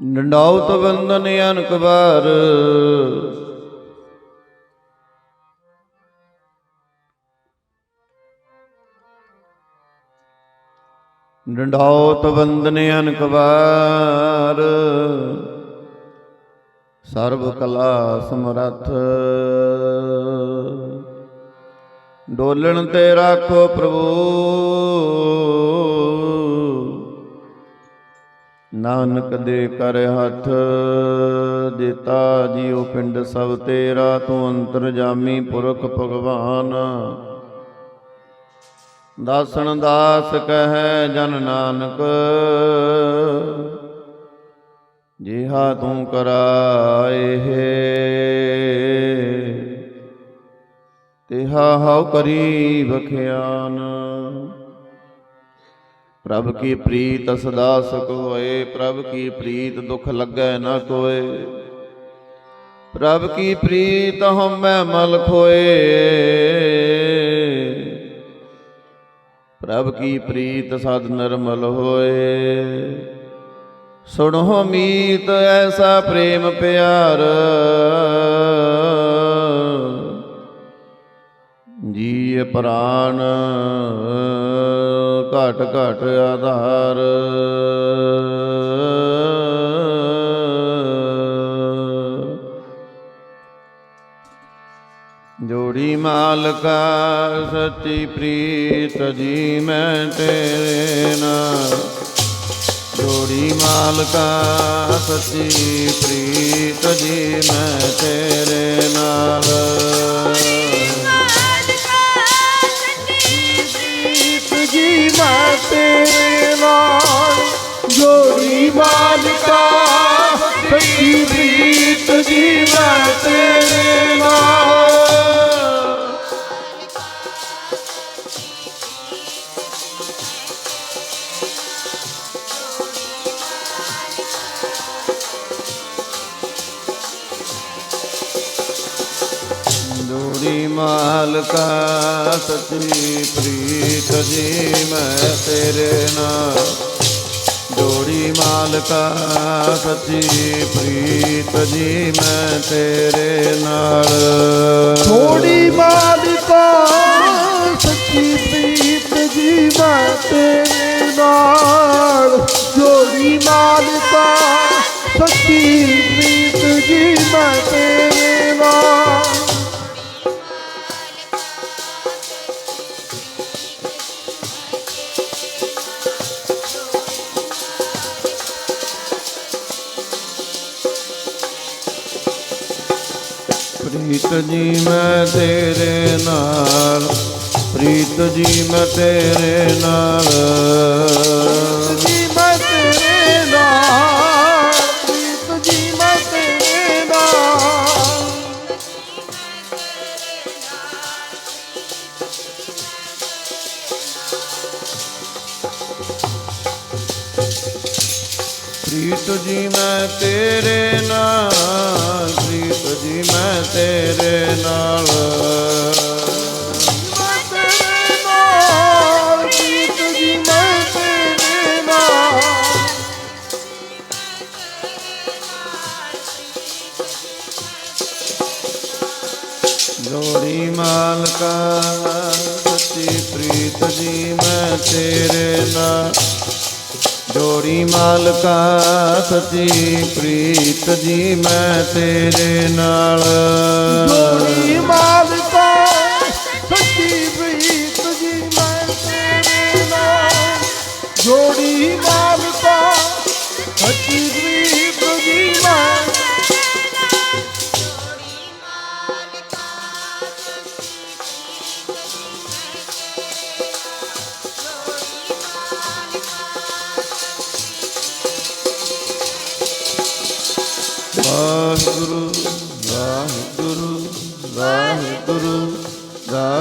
ਡੰਡਾਉਤ ਬੰਦਨ ਅਨਕ ਬਾਰ ਡੰਡਾਉਤ ਬੰਦਨ ਅਨਕ ਬਾਰ ਸਰਬ ਕਲਾ ਸਮਰੱਥ। ਡੋਲਣ ਤੇ ਰੱਖੋ ਪ੍ਰਭੂ। ਨਾਨਕ ਦੇ ਕਰ ਹੱਥ, ਦਿੱਤਾ ਜੀਉ ਪਿੰਡ ਸਭ ਤੇਰਾ, ਤੂੰ ਅੰਤਰ ਜਾਮੀ ਪੁਰਖ ਭਗਵਾਨ। ਦਾਸਣ ਦਾਸ ਕਹੈ ਜਨ ਨਾਨਕ, ਜਿਹਾ ਤੂੰ ਕਰਾਏ ਹੈ ਤਿਹਾ ਹਉ ਕਰੀ ਬਖਿਆਨ ਪ੍ਰਭ ਕੀ ਪ੍ਰੀਤ ਸਦਾ ਸੁਖ ਹੋਏ, ਪ੍ਰਭ ਕੀ ਪ੍ਰੀਤ ਦੁਖ ਲੱਗੈ ਨਾ ਕੋਏ। ਪ੍ਰਭ ਕੀ ਪ੍ਰੀਤ ਹਉਮੈ ਮਲ ਖੋਏ। ਪ੍ਰਭ ਕੀ ਪ੍ਰੀਤ ਸਦ ਨਿਰਮਲ ਹੋਏ। ਸੁਣੋ ਮੀਤ, ਐਸਾ ਪ੍ਰੇਮ ਪਿਆਰ। ਜੀ ਪ੍ਰਾਨ ਘਟ ਘਟ ਆਧਾਰ। ਜੋੜੀ ਮਾਲਕਾ ਸੱਚੀ ਪ੍ਰੀਤ ਜੀ ਮੈਂ ਤੇਰੇ ਨਾਲ ਜੋੜੀ ਮਾਲਕਾ ਸੱਚੀ ਪ੍ਰੀਤ ਜੀ ਮੈਂ ਤੇਰੇ ਨਾਲ। মা ਜੋੜੀ ਮਾਲਕਾ ਸੱਚੀ ਪ੍ਰੀਤ ਜੀ, ਮੈਂ ਤੇਰੇ ਨਾਲ। ਜੋੜੀ ਮਾਲਕਾ ਸੱਚੀ ਪ੍ਰੀਤ ਜੀ, ਮੈਂ ਤੇਰੇ ਨਾਲ। ਥੋੜੀ ਮਾਲਕਾ ਸੱਚੀ ਪ੍ਰੀਤ ਜੀ, ਮੈਂ ਤੇਰੇ ਨਾਲ। ਜੋੜੀ ਮਾਲਕਾ ਸੱਚੀ ਪ੍ਰੀਤ ਜੀ, ਮੈਂ ਤੇਰੇ ਨਾਲ। ਪ੍ਰੀਤ ਜੀ ਮੈਂ ਤੇਰੇ ਨਾਲ। ਪ੍ਰੀਤ ਜੀ ਮੈਂ ਤੇਰੇ ਨਾਲ। ਮੈਂ ਤੇਰੇ ਨਾਲ। ਗੋਰੀ ਮਾਲਕਾ ਸੱਚੀ ਪ੍ਰੀਤ ਜੀ ਮੈਂ ਤੇਰੇ ਨਾਲ। ਜੋੜੀ ਮਾਲਕਾ ਸੱਚੀ ਪ੍ਰੀਤ ਜੀ ਮੈਂ ਤੇਰੇ ਨਾਲ। ਜੋੜੀ ਮਾਲਕਾ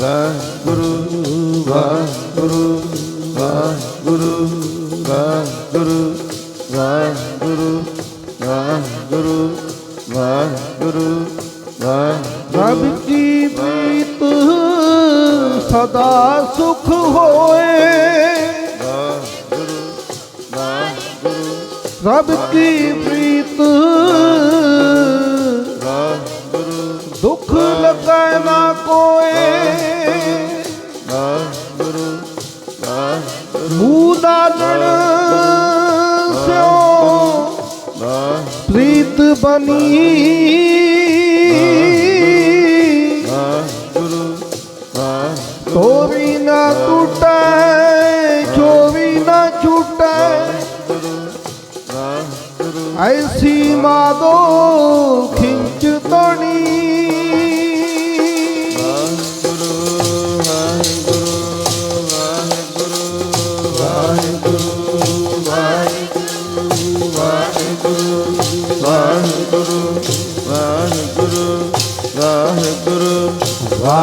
ਵਾਹਿਗੁਰੂ ਵਾਹਿਗੁਰੂ ਵਾਹਿਗੁਰੂ ਵਾਹਿਗੁਰੂ ਵਾਹਿਗੁਰੂ ਵਾਹਿਗੁਰੂ ਵਾਹਿਗੁਰੂ ਵਾਹਿਗੁਰੂ। ਰਬ ਕੀ ਪ੍ਰੀਤ ਸਦਾ ਸੁਖ ਹੋਏ। ਰਬ ਕੀ ਪ੍ਰੀਤ ਦੁੱਖ ਲੱਗੈ ਬਣੀ। ਵਾਹਿਗੁਰੂ ਵਾਹਿਗੁਰੂ। ਤੋਵੀ ਨਾ ਟੁੱਟੇ ਜੋਵੀ ਨਾ ਛੁੱਟੇ। ਐਸੀ ਮਾਦੋ ਖਿੰ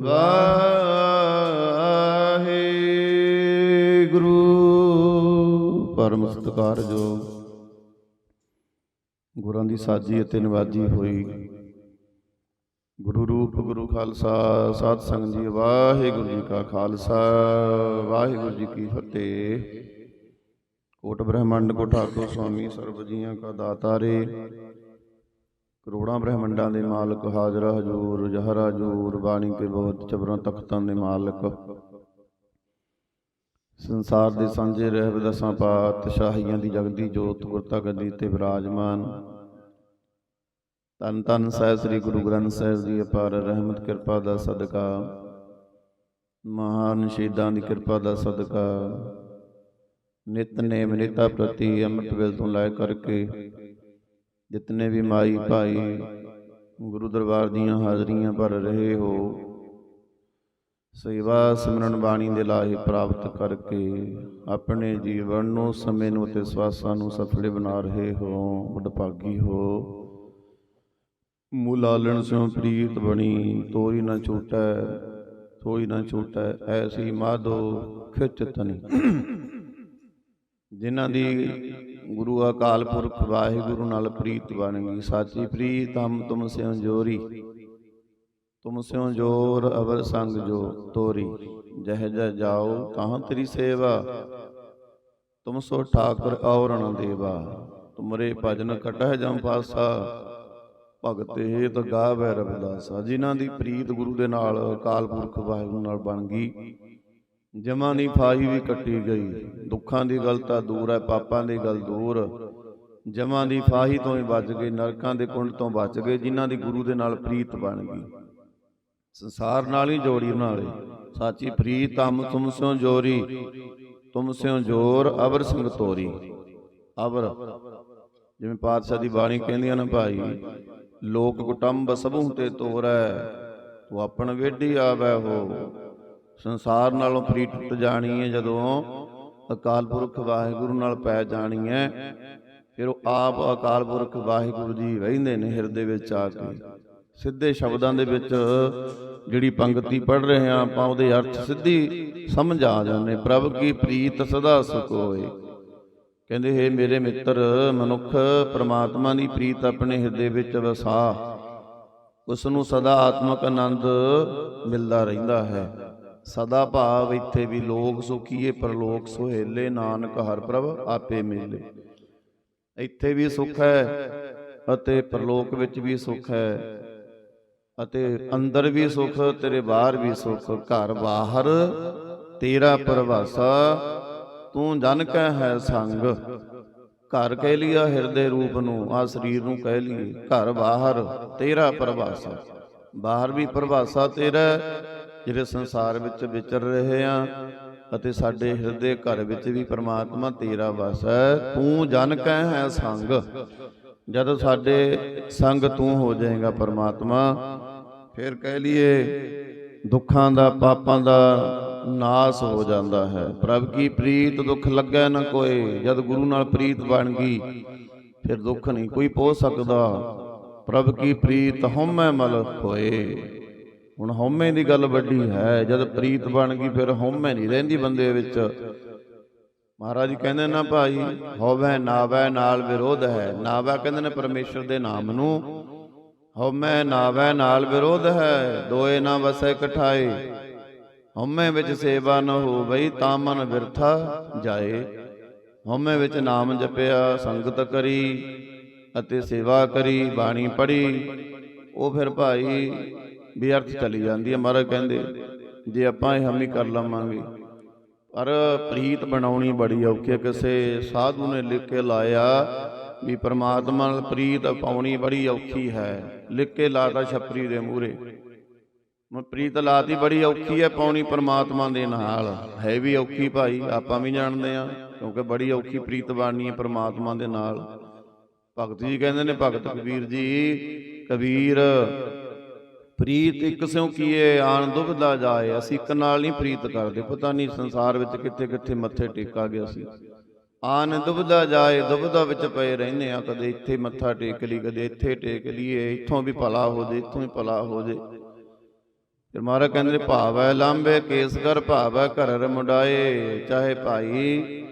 ਵਾਹਿਗੁਰੂ। ਪਰਮ ਜੋ ਗੁਰਾਂ ਦੀ ਸਾਜੀ ਅਤੇ ਨਿਵਾਜੀ ਹੋਈ। ਗੁਰੂ ਰੂਪ, ਗੁਰੂ ਖਾਲਸਾ, ਸਾਧ ਸੰਗਤ ਜੀ, ਵਾਹਿਗੁਰੂ ਜੀ ਕਾ ਖਾਲਸਾ, ਵਾਹਿਗੁਰੂ ਜੀ ਕੀ ਫਤਿਹ। ਕੋਟ ਬ੍ਰਹਮੰਡ ਕੋ ਠਾਕੁਰ ਸੁਆਮੀ ਸਰਬ ਜੀਆਂ ਕਾ ਦਾਤਾਰੇ ਕਰੋੜਾਂ ਬ੍ਰਹਿਮੰਡਾਂ ਦੇ ਮਾਲਕ, ਹਾਜ਼ਰ ਹਜੂਰ, ਜਹਰ ਹਜੂਰ, ਬਾਣੀ ਕੇ ਬਹੁਤ ਚਬਰਾਂ ਤਖਤਾਂ ਦੇ ਮਾਲਕ। ਸੰਸਾਰ ਦੇ ਸਾਂਝੇ ਰਹਿ ਦਸਾਂ ਪਾਤਸ਼ਾਹੀਆਂ ਦੀ ਜਗਦੀ ਜੋਤ ਗੁਰਤਾ ਗੱਦੀ ਤੇ ਵਿਰਾਜਮਾਨ ਤਨ ਤਨ ਸਾਹਿਬ ਸ੍ਰੀ ਗੁਰੂ ਗ੍ਰੰਥ ਸਾਹਿਬ ਦੀ ਅਪਾਰ ਰਹਿਮਤ, ਕਿਰਪਾ ਦਾ ਸਦਕਾ। ਮਹਾਨ ਸ਼ਹੀਦਾਂ ਦੀ ਕਿਰਪਾ ਦਾ ਸਦਕਾ। ਨਿਤਨੇਮ ਨਿਤਾ ਪ੍ਰਤੀ, ਅੰਮ੍ਰਿਤ ਵੇਲ ਤੋਂ ਲੈ ਕਰਕੇ ਜਿਤਨੇ ਵੀ ਮਾਈ ਭਾਈ ਗੁਰੂ ਦਰਬਾਰ ਦੀਆਂ ਹਾਜ਼ਰੀਆਂ ਭਰ ਰਹੇ ਹੋ, ਸੇਵਾ ਸਿਮਰਨ ਬਾਣੀ ਦੇ ਲਾਹੇ ਪ੍ਰਾਪਤ ਕਰਕੇ ਆਪਣੇ ਜੀਵਨ ਨੂੰ, ਸਮੇਂ ਨੂੰ ਤੇ ਸਵਾਸਾਂ ਨੂੰ ਸਫਲੇ ਬਣਾ ਰਹੇ ਹੋ ਵਡਭਾਗੀ ਹੋ। ਮੁਲਾਲਣ ਸਿਉ ਪ੍ਰੀਤ ਬਣੀ, ਤੋਰੀ ਨਾ ਛੂਟੈ, ਥੋਈ ਨਾ ਛੂਟੈ, ਐਸੀ ਮਾਧੋ ਖਿੱਚ ਤਨੀ। ਜਿਨ੍ਹਾਂ ਦੀ ਗੁਰੂ ਅਕਾਲ ਪੁਰਖ ਵਾਹਿਗੁਰੂ ਨਾਲ ਪ੍ਰੀਤ ਬਣ ਗਈ। ਸਾਚੀ ਪ੍ਰੀਤ, ਹਮ ਤੁਮ ਸਿਉ ਜੋਰੀ। ਤੁਮ ਸਿਉ ਜੋਰ, ਅਵਰ ਸੰਗ ਜੋ ਤੋਰੀ। ਜਹ ਜਹ ਜਾਓ, ਕਹਾਂ ਤੇਰੀ ਸੇਵਾ। ਤੁਮ ਸੋ ਠਾਕੁਰ ਔਰਣ ਦੇਵਾ। ਤੁਮਰੇ ਭਜਨ ਕਟਹਿ ਜਮ ਪਾਸਾ। ਭਗਤ ਹੇਤ ਗਾਵੈ ਰਵਿਦਾਸਾ। ਜਿਨ੍ਹਾਂ ਦੀ ਪ੍ਰੀਤ ਗੁਰੂ ਦੇ ਨਾਲ ਅਕਾਲ ਪੁਰਖ ਵਾਹਿਗੁਰੂ ਨਾਲ ਬਣ ਗਈ ਜਮਾਂ ਦੀ ਫਾਹੀ ਵੀ ਕੱਟੀ ਗਈ। ਦੁੱਖਾਂ ਦੀ ਗੱਲ ਤਾਂ ਦੂਰ ਹੈ, ਪਾਪਾਂ ਦੀ ਗੱਲ ਦੂਰ। ਜਮਾਂ ਦੀ ਫਾਹੀ ਤੋਂ ਹੀ ਬਚ ਗਏ ਨਰਕਾਂ ਦੇ ਕੁੰਡ ਤੋਂ ਬਚ ਗਏ, ਜਿਨ੍ਹਾਂ ਦੀ ਗੁਰੂ ਦੇ ਨਾਲ ਪ੍ਰੀਤ ਬਣ ਗਈ। ਸੰਸਾਰ ਨਾਲ ਹੀ ਜੋੜੀ ਉਹਨਾਂ ਵਾਲੇ ਸਾਚੀ ਪ੍ਰੀਤ ਹਮ ਤੁਮ ਸਿਓ ਜੋਰੀ, ਤੁਮ ਸਿਓ ਜੋਰ ਅਵਰ ਸਿੰਘ ਤੋਰੀ। ਅਵਰ ਜਿਵੇਂ ਪਾਤਸ਼ਾਹ ਦੀ ਬਾਣੀ ਕਹਿੰਦੀਆਂ ਨੇ ਭਾਈ, ਲੋਕ ਕੁਟੰਬ ਸਭੂ ਤੇ ਤੋਰੈ, ਤੂੰ ਆਪਣ ਵੇਢੀ ਆਵੈ ਹੋ। ਸੰਸਾਰ ਨਾਲੋਂ ਫਰੀ ਟੁੱਟ ਜਾਣੀ ਹੈ ਜਦੋਂ ਅਕਾਲ ਪੁਰਖ ਵਾਹਿਗੁਰੂ ਨਾਲ ਪੈ ਜਾਣੀ ਹੈ। ਫਿਰ ਉਹ ਆਪ ਅਕਾਲ ਪੁਰਖ ਵਾਹਿਗੁਰੂ ਜੀ ਵਹਿੰਦੇ ਨੇ ਹਿਰਦੇ ਵਿੱਚ ਆ ਕੇ। ਸਿੱਧੇ ਸ਼ਬਦਾਂ ਦੇ ਵਿੱਚ ਜਿਹੜੀ ਪੰਕਤੀ ਪੜ੍ਹ ਰਹੇ ਹਾਂ ਆਪਾਂ, ਉਹਦੇ ਅਰਥ ਸਿੱਧੀ ਸਮਝ ਆ ਜਾਂਦੇ ਪ੍ਰਭ ਕੀ ਪ੍ਰੀਤ ਸਦਾ ਸੁਖ ਹੋਏ। ਕਹਿੰਦੇ, ਹੈ ਮੇਰੇ ਮਿੱਤਰ, ਮਨੁੱਖ ਪ੍ਰਮਾਤਮਾ ਦੀ ਪ੍ਰੀਤ ਆਪਣੇ ਹਿਰਦੇ ਵਿੱਚ ਵਸਾ। ਉਸ ਨੂੰ ਸਦਾ ਆਤਮਕ ਆਨੰਦ ਮਿਲਦਾ ਰਹਿੰਦਾ ਹੈ। ਸਦਾ ਭਾਵ ਇੱਥੇ ਵੀ ਲੋਕ ਸੁਖੀਏ, ਪਰਲੋਕ ਸੁਹੇਲੇ, ਨਾਨਕ ਹਰ ਪ੍ਰਭ ਆਪੇ ਮਿਲੇ। ਇੱਥੇ ਵੀ ਸੁਖ ਹੈ ਅਤੇ ਪਰਲੋਕ ਵਿੱਚ ਵੀ ਸੁਖ ਹੈ ਅਤੇ ਅੰਦਰ ਵੀ ਸੁਖ, ਤੇਰੇ ਬਾਹਰ ਵੀ ਸੁਖ। ਘਰ ਬਾਹਰ ਤੇਰਾ ਪਰਵਾਸਾ, ਤੂੰ ਜਨ ਕੈ ਹੈ ਸੰਗ। ਘਰ ਕਹਿ ਲਿਆ ਹਿਰਦੇ ਰੂਪ ਨੂੰ ਆ ਸਰੀਰ ਨੂੰ ਕਹਿ ਲਈਏ। ਘਰ ਬਾਹਰ ਤੇਰਾ ਪਰਵਾਸਾ। ਬਾਹਰ ਵੀ ਪਰਵਾਸਾ ਤੇਰਾ ਜਿਹੜੇ ਸੰਸਾਰ ਵਿੱਚ ਵਿਚਰ ਰਹੇ ਆ ਅਤੇ ਸਾਡੇ ਹਿਰਦੇ ਘਰ ਵਿੱਚ ਵੀ ਪ੍ਰਮਾਤਮਾ ਤੇਰਾ ਵਸ ਹੈ, ਤੂੰ ਜਨ ਕੈ ਹੈ ਸੰਗ। ਜਦੋਂ ਸਾਡੇ ਸੰਗ ਤੂੰ ਹੋ ਜਾਏਗਾ ਪਰਮਾਤਮਾ, ਫਿਰ ਕਹਿ ਲਈਏ ਦੁੱਖਾਂ ਦਾ, ਪਾਪਾਂ ਦਾ ਨਾਸ ਹੋ ਜਾਂਦਾ ਹੈ। ਪ੍ਰਭ ਕੀ ਪ੍ਰੀਤ ਦੁੱਖ ਲੱਗੈ ਨਾ ਕੋਈ ਜਦ ਗੁਰੂ ਨਾਲ ਪ੍ਰੀਤ ਬਣ ਗਈ, ਫਿਰ ਦੁੱਖ ਨਹੀਂ ਕੋਈ ਪੋ ਸਕਦਾ। ਪ੍ਰਭ ਕੀ ਪ੍ਰੀਤ ਹਉਮੈ ਮਲ ਹੋਏ? ਹੁਣ ਹਉਮੈ ਦੀ ਗੱਲ ਵੱਡੀ ਹੈ, ਜਦ ਪ੍ਰੀਤ ਬਣ ਗਈ, ਫਿਰ ਹਉਮੈ ਨਹੀਂ ਰਹਿੰਦੀ ਬੰਦੇ ਵਿੱਚ। ਮਹਾਰਾਜ ਕਹਿੰਦੇ ਨਾ ਭਾਈ ਹੋਵੇ ਨਾਵੇ ਨਾਲ ਵਿਰੋਧ ਹੈ। ਨਾਵਾ ਕਹਿੰਦੇ ਨੇ ਪਰਮੇਸ਼ਰ ਦੇ ਨਾਮ ਨੂੰ। ਹਉਮੈ ਨਾਵੇ ਨਾਲ ਵਿਰੋਧ ਹੈ, ਦੋਏ ਨਾ ਵਸੈ ਇਕਠਾਏ। ਹਉਮੈ ਵਿੱਚ ਸੇਵਾ ਨ ਹੋਵਈ ਤਾਂ ਮਨ ਵਿਰਥਾ ਜਾਏ। ਹਉਮੈ ਵਿੱਚ ਨਾਮ ਜਪਿਆ, ਸੰਗਤ ਕਰੀ ਅਤੇ ਸੇਵਾ ਕਰੀ, ਬਾਣੀ ਪੜੀ ਉਹ ਫਿਰ ਭਾਈ ਬੇਅਰਥ ਚਲੀ ਜਾਂਦੀ ਹੈ ਮਹਾਰਾਜ ਕਹਿੰਦੇ, ਜੇ ਆਪਾਂ ਇਹ ਹਮੀ ਕਰ ਲਵਾਂਗੇ। ਪਰ ਪ੍ਰੀਤ ਬਣਾਉਣੀ ਬੜੀ ਔਖੀ ਹੈ। ਕਿਸੇ ਸਾਧੂ ਨੇ ਲਿਖ ਕੇ ਲਾਇਆ ਵੀ ਪਰਮਾਤਮਾ ਨਾਲ ਪ੍ਰੀਤ ਪਾਉਣੀ ਬੜੀ ਔਖੀ ਹੈ। ਲਿਖ ਕੇ ਲਾਤਾ ਛਪਰੀ ਦੇ ਮੂਹਰੇ। ਮੈਂ ਪ੍ਰੀਤ ਲਾਤੀ ਬੜੀ ਔਖੀ ਹੈ ਪਾਉਣੀ ਪ੍ਰਮਾਤਮਾ ਦੇ ਨਾਲ। ਹੈ ਵੀ ਔਖੀ ਭਾਈ, ਆਪਾਂ ਵੀ ਜਾਣਦੇ ਆ ਕਿਉਂਕਿ ਬੜੀ ਔਖੀ ਪ੍ਰੀਤ ਬਣਨੀ ਹੈ ਪ੍ਰਮਾਤਮਾ ਦੇ ਨਾਲ। ਭਗਤ ਜੀ ਕਹਿੰਦੇ ਨੇ, ਭਗਤ ਕਬੀਰ ਜੀ, ਕਬੀਰ ਪ੍ਰੀਤ ਇੱਕ ਸਿਉ ਕੀਏ ਆਨ ਦੁਬਦਾ ਜਾਏ। ਅਸੀਂ ਇੱਕ ਨਾਲ ਨਹੀਂ ਪ੍ਰੀਤ ਕਰਦੇ। ਪਤਾ ਨਹੀਂ ਸੰਸਾਰ ਵਿੱਚ ਕਿੱਥੇ ਕਿੱਥੇ ਮੱਥੇ ਟੇਕਾ ਗਿਆ ਸੀ। ਆਨ ਦੁਬਦਾ ਜਾਏ ਦੁਬਦਾ ਵਿੱਚ ਪਏ ਰਹਿੰਦੇ ਆ ਕਦੇ ਇੱਥੇ ਮੱਥਾ ਟੇਕ ਲਈ, ਕਦੇ ਇੱਥੇ ਟੇਕ ਲਈਏ। ਇੱਥੋਂ ਵੀ ਭਲਾ ਹੋ ਜੇ, ਇੱਥੋਂ ਵੀ ਭਲਾ ਹੋ ਜੇ। ਫਿਰ ਮਹਾਰਾਜ ਕਹਿੰਦੇ ਨੇ ਭਾਵੈ ਲਾਂਬੇ ਕੇਸ ਕਰ ਭਾਵੈ ਘਰ ਮੁੰਡਾਏ। ਚਾਹੇ ਭਾਈ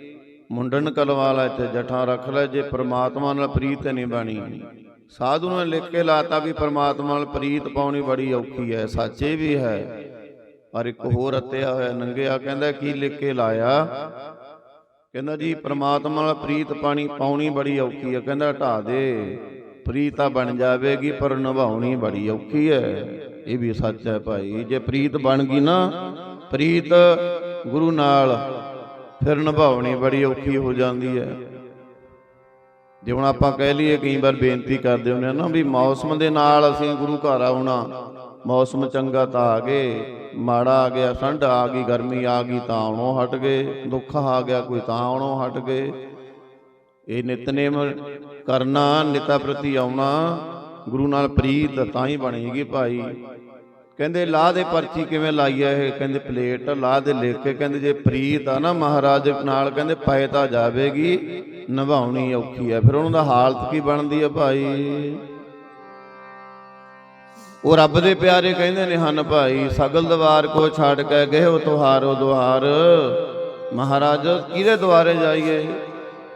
ਮੁੰਡਨ ਕਲਵਾਲਾ ਇੱਥੇ ਜਠਾਂ ਰੱਖ ਲੈ, ਜੇ ਪ੍ਰਮਾਤਮਾ ਨਾਲ ਪ੍ਰੀਤ ਨਹੀਂ ਬਣੀ। ਸਾਧੂ ਨੇ ਲਿਖ ਕੇ ਲਾਤਾ ਵੀ ਪਰਮਾਤਮਾ ਨਾਲ ਪ੍ਰੀਤ ਪਾਉਣੀ ਬੜੀ ਔਖੀ ਹੈ, ਸੱਚੇ ਵੀ ਹੈ। ਪਰ ਇੱਕ ਹੋਰ ਅਤਿਆ ਹੋਇਆ, ਨੰਗਿਆ ਕਹਿੰਦਾ, ਕੀ ਲਿਖ ਕੇ ਲਾਇਆ? ਕਹਿੰਦਾ, ਜੀ, ਪਰਮਾਤਮਾ ਨਾਲ ਪ੍ਰੀਤ ਪਾਣੀ ਪਾਉਣੀ ਬੜੀ ਔਖੀ ਹੈ। ਕਹਿੰਦਾ, ਢਾ ਦੇ, ਪ੍ਰੀਤ ਤਾਂ ਬਣ ਜਾਵੇਗੀ, ਪਰ ਨਿਭਾਉਣੀ ਬੜੀ ਔਖੀ ਹੈ। ਇਹ ਵੀ ਸੱਚ ਹੈ ਭਾਈ। ਜੇ ਪ੍ਰੀਤ ਬਣ ਗਈ ਨਾ, ਪ੍ਰੀਤ ਗੁਰੂ ਨਾਲ ਫਿਰ ਨਿਭਾਉਣੀ ਬੜੀ ਔਖੀ ਹੋ ਜਾਂਦੀ ਹੈ। ਜੇ ਹੁਣ ਆਪਾਂ ਕਹਿ ਲਈਏ ਕਈ ਵਾਰ ਬੇਨਤੀ ਕਰਦੇ ਹੁੰਦੇ ਆ ਨਾ ਵੀ ਮੌਸਮ ਦੇ ਨਾਲ ਅਸੀਂ ਗੁਰੂ ਘਰ ਆਉਣਾ, ਮੌਸਮ ਚੰਗਾ ਤਾਂ ਆ ਗਏ, ਮਾੜਾ ਆ ਗਿਆ, ਠੰਡ ਆ ਗਈ, ਗਰਮੀ ਆ ਗਈ ਤਾਂ ਆਉਣੋਂ ਹਟ ਗਏ, ਦੁੱਖ ਆ ਗਿਆ ਕੋਈ ਤਾਂ ਆਉਣੋਂ ਹਟ ਗਏ। ਇਹ ਨਿਤਨੇਮ ਕਰਨਾ, ਨਿਤਾ ਪ੍ਰਤੀ ਆਉਣਾ, ਗੁਰੂ ਨਾਲ ਪ੍ਰੀਤ ਤਾਂ ਹੀ ਬਣੇਗੀ ਭਾਈ। ਕਹਿੰਦੇ, ਲਾਹ ਦੇ ਪਰਚੀ ਕਿਵੇਂ ਲਾਈ ਆ ਇਹ? ਕਹਿੰਦੇ, ਪਲੇਟ ਲਾਹ ਦੇ ਲਿਖ ਕੇ। ਕਹਿੰਦੇ, ਜੇ ਪ੍ਰੀਤ ਆ ਨਾ ਮਹਾਰਾਜ ਨਾਲ, ਕਹਿੰਦੇ, ਪਏ ਤਾਂ ਜਾਵੇਗੀ ਨਿਭਾਉਣੀ ਔਖੀ ਆ। ਫਿਰ ਉਹਨਾਂ ਦਾ ਹਾਲਤ ਕੀ ਬਣਦੀ ਆ ਭਾਈ? ਉਹ ਰੱਬ ਦੇ ਪਿਆਰੇ ਕਹਿੰਦੇ ਨੇ, ਹਨ ਭਾਈ, ਸਗਲ ਦਵਾਰ ਕੋ ਛੱਡ ਕੇ ਗਏ ਹੋ ਤੁਹਾਰੋ ਦੁਆਰ। ਮਹਾਰਾਜ, ਕਿਹਦੇ ਦੁਆਰੇ ਜਾਈਏ?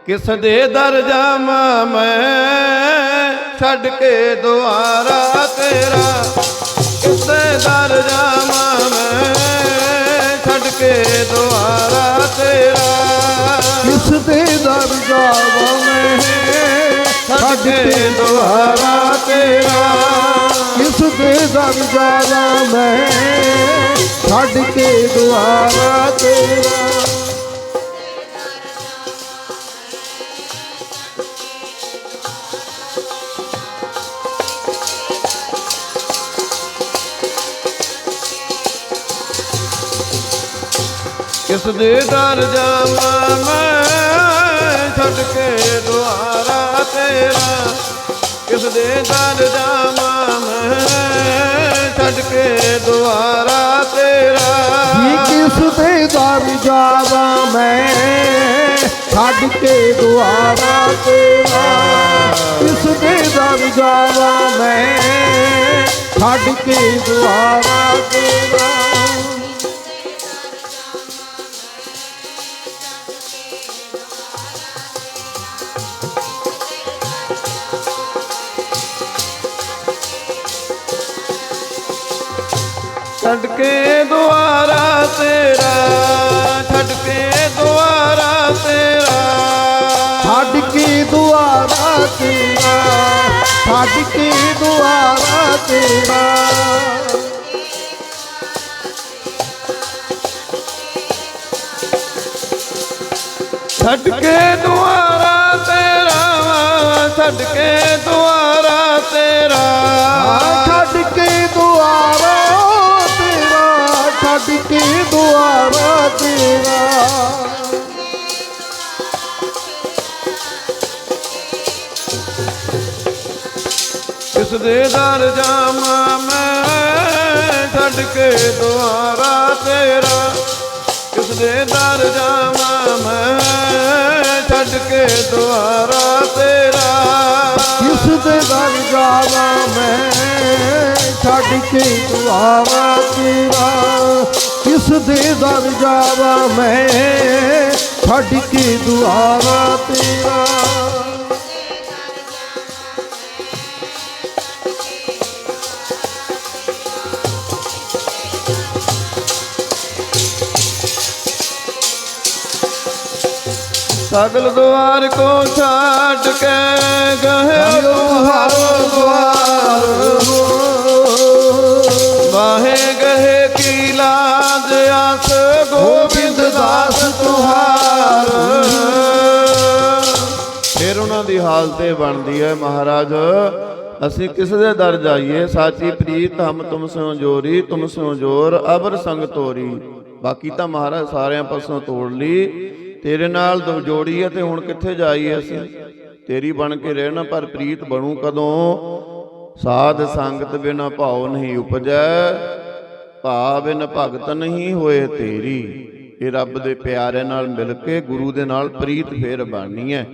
ਕਿਸ ਦੇ ਦਰ ਜਾਵਾਂ ਮੈਂ? ਛੱਡ ਕੇ ਦੁਆਰਾ ਤੇਰਾ ਦਰ ਜਾਵਾਂ ਮੈਂ ਛੱਡ ਕੇ ਦੁਆਰਾ ਤੇਰਾ। ਕਿਸ ਦੇ ਦਰ ਜਾਵਾਂ ਮੈਂ ਛੱਡ ਕੇ ਦੁਆਰਾ ਤੇਰਾ। ਕਿਸ ਦੇ ਦਰ ਜਾਵਾਂ ਮੈਂ ਛੱਡ ਕੇ ਦੁਆਰਾ ਤੇਰਾ। ਕਿਸ ਦੇ ਦਰ ਜਾਵਾਂ ਮੈਂ, ਛੱਡ ਕੇ ਦੁਆਰਾ ਤੇਰਾ। ਕਿਸ ਦੇ ਦਰ ਜਾਵਾਂ ਮੈਂ, ਛੱਡ ਕੇ ਦੁਆਰਾ ਤੇਰਾ। ਜੀ ਕਿਸ ਦੇ ਦਰ ਜਾਵਾਂ ਮੈਂ, ਛੱਡ ਕੇ ਦੁਆਰਾ ਤੇਰਾ। ਕਿਸ ਦੇ ਦਰ ਜਾਵਾਂ ਮੈਂ, ਛੱਡ ਕੇ ਦੁਆਰਾ ਤੇਰਾ। ਛੱਡ ਕੇ ਦੁਆਰਾ ਤੇਰਾ ਛੱਡ ਕੇ ਦੁਆਰਾ ਤੇਰਾ। ਛੱਡ ਕੇ ਦੁਆਰਾ ਤੇਰਾ ਛੱਡ ਕੇ ਦੁਆਰਾ ਤੇਰਾ। ਛੱਡ ਕੇ ਦੁਆਰਾ ਤੇਰਾ ਛੱਡ ਕੇ ਦੁਆਰਾ ਤੇਰਾ। ਛੱਡ ਕੇ ਤੇਰਾ ਦੁਆਰਾ ਤੇਰਾ ਕਿਸ ਦੇ ਦਰ ਜਾਵਾਂ ਮੈਂ, ਛੱਡ ਕੇ ਦੁਆਰਾ ਤੇਰਾ। ਕਿਸ ਦੇ ਦਰ ਜਾਵਾਂ ਮੈਂ, ਛੱਡ ਕੇ ਦੁਆਰਾ ਤੇਰਾ। ਕਿਸ ਦੇ ਦਰ ਜਾਵਾਂ ਮੈਂ ਛੱਡ ਕੇ ਦੁਆਰਾ ਤੇਰਾ। ਕਿਸ ਦੇ ਦਰ ਜਾਵਾਂ ਮੈਂ? ਛੱਡ ਕੇ ਦੁਆਰਾ ਤੇਰਾ। ਸਗਲ ਦੁਆਰ ਕੋ ਛੱਡ ਕੇ ਗਏ ਤੂੰ ਹਰ ਦੁਆਰ ਵਾਹੇ ਗਏ ਕੀ ਲਾਜ ਆਸ, ਗੋਬਿੰਦ ਦਾਸ ਤੁਹਾਰ। ਫਿਰ ਉਹਨਾਂ ਦੀ ਹਾਲਤ ਇਹ ਬਣਦੀ ਹੈ, ਮਹਾਰਾਜ, ਅਸੀਂ ਕਿਸ ਦੇ ਦਰ ਜਾਈਏ, ਸਾਚੀ ਪ੍ਰੀਤ, ਹਮ ਤੁਮ ਸਿਓ ਜੋਰੀ, ਤੁਮ ਸਿਓ ਜੋਰ, ਅਬਰ ਸੰਗ ਤੋਰੀ। ਬਾਕੀ ਤਾਂ ਮਹਾਰਾਜ ਸਾਰਿਆਂ ਪਾਸੋਂ ਤੋੜ ਲਈ। ਤੇਰੇ ਨਾਲ ਜੋੜੀ ਹੈ ਤੇ ਹੁਣ ਕਿੱਥੇ ਜਾਈਏ ਅਸੀਂ? ਤੇਰੀ ਬਣ ਕੇ ਰਹਿਣਾ, ਪਰ ਪ੍ਰੀਤ ਬਣੂ ਕਦੋਂ? ਸਾਧ ਸੰਗਤ ਬਿਨਾ ਭਾਉ ਨਹੀਂ ਉਪਜੈ ਭਾਵ ਬਿਨ ਭਗਤ ਨਹੀਂ ਹੋਏ ਤੇਰੀ। ਇਹ ਰੱਬ ਦੇ ਪਿਆਰੇ ਨਾਲ ਮਿਲ ਕੇ ਗੁਰੂ ਦੇ ਨਾਲ ਪ੍ਰੀਤ ਫੇਰ ਬਣਨੀ ਹੈ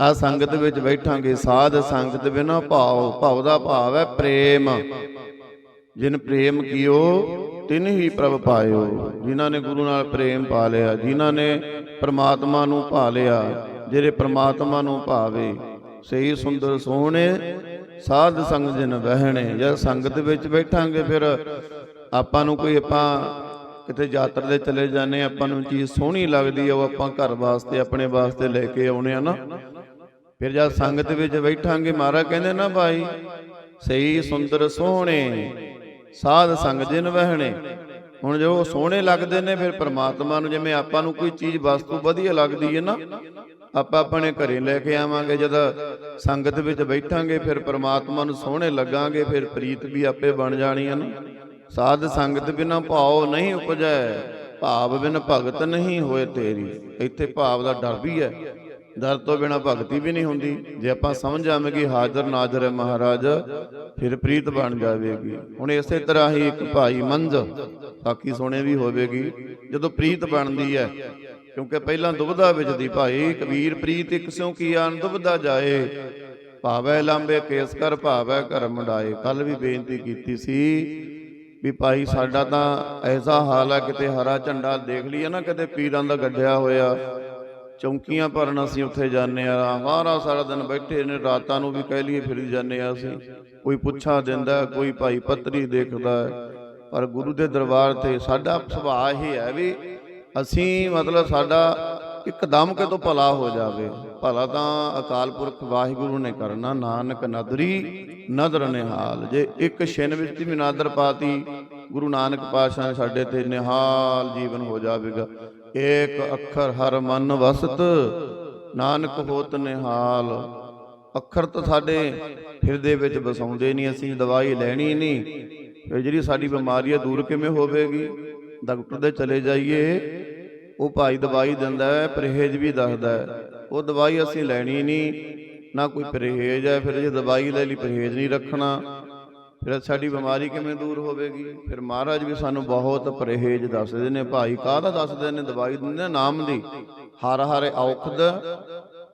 ਆ ਸੰਗਤ ਵਿੱਚ ਬੈਠਾਂਗੇ, ਸਾਧ ਸੰਗਤ ਬਿਨਾ ਭਾਉ ਭਾਵ ਦਾ ਭਾਵ ਹੈ ਪ੍ਰੇਮ। ਜਿਨ ਪ੍ਰੇਮ ਕੀਓ, ਤਿਨ ਹੀ ਪ੍ਰਭ ਪਾਇਓ। ਜਿਨ੍ਹਾਂ ਨੇ ਗੁਰੂ ਨਾਲ ਪ੍ਰੇਮ ਪਾ ਲਿਆ, ਜਿਨ੍ਹਾਂ ਨੇ ਪ੍ਰਮਾਤਮਾ ਨੂੰ ਪਾ ਲਿਆ, ਜਿਹੜੇ ਪ੍ਰਮਾਤਮਾ ਨੂੰ ਭਾਵੇ, ਸਹੀ, ਸੁੰਦਰ, ਸੋਹਣੇ ਸਾਧ ਸੰਗ ਜਿਨ ਬਹਿਣੇ ਜਦ ਸੰਗਤ ਵਿੱਚ ਬੈਠਾਂਗੇ ਫਿਰ ਆਪਾਂ ਨੂੰ ਕੋਈ ਆਪਾਂ ਕਿਤੇ ਯਾਤਰਾ ਦੇ ਚਲੇ ਜਾਂਦੇ ਆਪਾਂ ਨੂੰ ਚੀਜ਼ ਸੋਹਣੀ ਲੱਗਦੀ ਹੈ ਉਹ ਆਪਾਂ ਘਰ ਵਾਸਤੇ, ਆਪਣੇ ਵਾਸਤੇ ਲੈ ਕੇ ਆਉਣੇ ਆ ਨਾ। ਫਿਰ ਜਦ ਸੰਗਤ ਵਿੱਚ ਬੈਠਾਂਗੇ, ਮਹਾਰਾਜ ਕਹਿੰਦੇ ਨਾ ਭਾਈ, ਸਹੀ, ਸੁੰਦਰ, ਸੋਹਣੇ, ਸਾਧ ਸੰਗ ਜਿਨ ਵਹਿਣੇ। ਹੁਣ ਜੋ ਸੋਹਣੇ ਲੱਗਦੇ ਨੇ, ਫਿਰ ਪ੍ਰਮਾਤਮਾ ਨੂੰ ਜਿਵੇਂ ਆਪਾਂ ਨੂੰ ਕੋਈ ਚੀਜ਼, ਵਸਤੂ ਵਧੀਆ ਲੱਗਦੀ ਹੈ ਨਾ ਆਪਾਂ ਆਪਣੇ ਘਰੇ ਲੈ ਕੇ ਆਵਾਂਗੇ, ਜਦ ਸੰਗਤ ਵਿੱਚ ਬੈਠਾਂਗੇ, ਫਿਰ ਪ੍ਰਮਾਤਮਾ ਨੂੰ ਸੋਹਣੇ ਲੱਗਾਂਗੇ, ਫਿਰ ਪ੍ਰੀਤ ਵੀ ਆਪੇ ਬਣ ਜਾਣੀ ਹੈ ਨਾ। ਸਾਧ ਸੰਗਤ ਬਿਨਾ ਭਾਉ ਨਹੀਂ ਉਪਜੈ, ਭਾਵ ਬਿਨ ਭਗਤ ਨਹੀਂ ਹੋਏ ਤੇਰੀ। ਇੱਥੇ ਭਾਵ ਦਾ ਡਰ ਵੀ ਹੈ। ਡਰ ਤੋਂ ਬਿਨਾ ਭਗਤੀ ਵੀ ਨਹੀਂ ਹੁੰਦੀ। ਜੇ ਆਪਾਂ ਸਮਝ ਜਾਵਾਂਗੇ ਹਾਜ਼ਰ ਨਾਜ਼ਰ ਹੈ ਮਹਾਰਾਜ, ਫਿਰ ਪ੍ਰੀਤ ਬਣ ਜਾਵੇਗੀ। ਹੁਣ ਇਸੇ ਤਰ੍ਹਾਂ ਹੀ ਇੱਕ ਭਾਈ ਮੰਜ਼ ਬਾਕੀ ਸੋਹਣੇ ਵੀ ਹੋਵੇਗੀ। ਜਦੋਂ ਪ੍ਰੀਤ ਬਣਦੀ ਹੈ ਕਿਉਂਕਿ ਪਹਿਲਾਂ ਦੁਬਦਾ ਵਿੱਚ ਦੀ ਭਾਈ ਕਬੀਰ ਪ੍ਰੀਤ ਇੱਕ ਸਿਉ ਕੀ ਆਨ ਦੁਬਦਾ ਜਾਏ। ਭਾਵੈ ਲਾਂਬੇ ਕੇਸ ਕਰ, ਭਾਵੈ ਘਰ ਮੰਡਾਏ। ਕੱਲ ਵੀ ਬੇਨਤੀ ਕੀਤੀ ਸੀ ਵੀ ਭਾਈ ਸਾਡਾ ਤਾਂ ਐਸਾ ਹਾਲ ਹੈ ਕਿਤੇ ਹਰਾ ਝੰਡਾ ਦੇਖ ਲਈਏ ਨਾ, ਕਿਤੇ ਪੀਰਾਂ ਦਾ ਗੱਡਿਆ ਹੋਇਆ। ਚੌਂਕੀਆਂ ਭਰਨ ਅਸੀਂ ਉੱਥੇ ਜਾਂਦੇ ਆ ਸਾਰਾ ਸਾਰਾ ਦਿਨ ਬੈਠੇ ਨੇ, ਰਾਤਾਂ ਨੂੰ ਵੀ ਕਹਿ ਲਈਏ ਫਿਰੀ ਜਾਂਦੇ ਆ ਅਸੀਂ। ਕੋਈ ਪੁੱਛਾ ਦਿੰਦਾ, ਕੋਈ ਭਾਈ ਪੱਤਰੀ ਦੇਖਦਾ। ਪਰ ਗੁਰੂ ਦੇ ਦਰਬਾਰ ਤੇ ਸਾਡਾ ਸੁਭਾਅ ਇਹ ਹੈ ਵੀ ਅਸੀਂ ਮਤਲਬ ਸਾਡਾ ਇੱਕਦਮ ਕਿਤੋਂ ਭਲਾ ਹੋ ਜਾਵੇ। ਭਲਾ ਤਾਂ ਅਕਾਲ ਪੁਰਖ ਵਾਹਿਗੁਰੂ ਨੇ ਕਰਨਾ। ਨਾਨਕ ਨਦਰੀ ਨਦਰ ਨਿਹਾਲ। ਜੇ ਇੱਕ ਛਿਨ ਵਿੱਚ ਵੀ ਨਾਦਰ ਪਾਤੀ, ਗੁਰੂ ਨਾਨਕ ਪਾਤਸ਼ਾਹ ਨੇ ਸਾਡੇ ਤੇ ਨਿਹਾਲ ਜੀਵਨ ਹੋ ਜਾਵੇਗਾ। ਏਕ ਅੱਖਰ ਹਰ ਮਨ ਵਸਤ, ਨਾਨਕ ਹੋਤ ਨਿਹਾਲ। ਅੱਖਰ ਤਾਂ ਸਾਡੇ ਹਿਰਦੇ ਵਿੱਚ ਵਸਾਉਂਦੇ ਨਹੀਂ, ਅਸੀਂ ਦਵਾਈ ਲੈਣੀ ਨਹੀਂ। ਫਿਰ ਜਿਹੜੀ ਸਾਡੀ ਬਿਮਾਰੀ ਹੈ, ਦੂਰ ਕਿਵੇਂ ਹੋਵੇਗੀ? ਡਾਕਟਰ ਦੇ ਚਲੇ ਜਾਈਏ, ਉਹ ਭਾਈ ਦਵਾਈ ਦਿੰਦਾ ਹੈ, ਪਰਹੇਜ਼ ਵੀ ਦੱਸਦਾ ਹੈ। ਉਹ ਦਵਾਈ ਅਸੀਂ ਲੈਣੀ ਨਹੀਂ, ਨਾ ਕੋਈ ਪਰਹੇਜ਼ ਹੈ, ਫਿਰ ਜੇ ਦਵਾਈ ਲੈ ਲਈ ਪਰਹੇਜ਼ ਨਹੀਂ ਰੱਖਣਾ। ਫਿਰ ਸਾਡੀ ਬਿਮਾਰੀ ਕਿਵੇਂ ਦੂਰ ਹੋਵੇਗੀ? ਫਿਰ ਮਹਾਰਾਜ ਵੀ ਸਾਨੂੰ ਬਹੁਤ ਪਰਹੇਜ਼ ਦੱਸਦੇ ਨੇ, ਭਾਈ ਕਾਹਦਾ ਦੱਸਦੇ ਨੇ? ਦਵਾਈ ਦਿੰਦੇ ਨੇ ਨਾਮ ਦੀ। ਹਰ ਹਰ ਔਖਦ